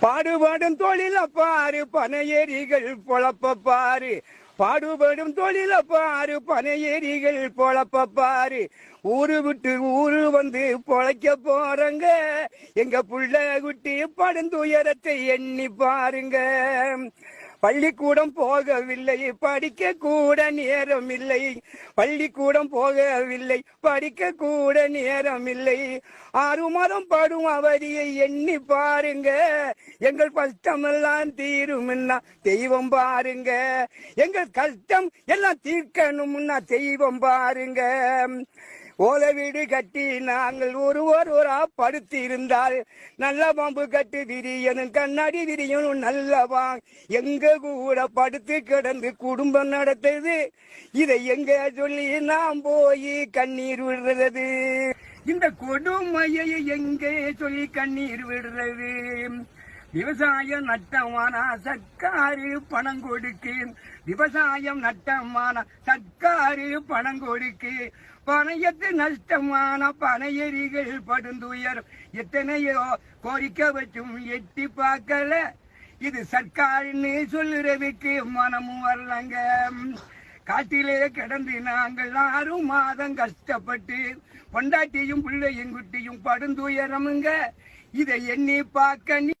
பாடுபடும் தொழில பாரு பனையேரிகள் பொழப்ப பாரு. பாடுபடும் தொழில பாரு பனையேரிகள் பொழப்ப பாரு. ஊரு விட்டு ஊரு வந்து பொழைக்க போறங்க. எங்க புள்ள குட்டி படுந்துயரத்தை எண்ணி பாருங்க. பள்ளிக்கூடம் போகவில்லை படிக்க கூட நேரம் இல்லை பள்ளிக்கூடம் போகவில்லை படிக்க கூட நேரம் இல்லை ஆறு மாதம் படும் அவதியை எண்ணி பாருங்க. எங்கள் கஷ்டமெல்லாம் தீரும்னா தெய்வம் பாருங்க. எங்கள் கஷ்டம் எல்லாம் தீர்க்கணும்னா தெய்வம் பாருங்க. ஓல வீடு கட்டி நாங்கள் ஒரு ஒருவரா படுத்து இருந்தால் நல்ல பாம்பு கட்டு விரியனும் கண்ணாடி விரியனும் நல்லவா? எங்க கூட படுத்து கிடந்து குடும்பம் நடத்துது. இதை எங்க சொல்லி நாம் போய் கண்ணீர் விடுறது? இந்த கொடுமையை எங்கே சொல்லி கண்ணீர் விடுறது? விவசாயம் நட்டமான சர்க்காரு பணம் கொடுக்கு விவசாயம் நட்டமான சர்க்காரு பணம் கொடுக்கு பணையத்து நஷ்டமான பனையரிகள் படுந்துயரும். எத்தனையோ கோரிக்கை வச்சும் எட்டி பார்க்கல. இது சர்க்காருன்னு சொல்லுறதுக்கு மனமும் வரலங்க. காட்டிலே கிடந்து நாங்கள் ஆறு மாதம் கஷ்டப்பட்டு பொண்டாட்டியும் பிள்ளையும் குட்டியும் படுந்துயரமுங்க. இதை எண்ணி பார்க்க நீ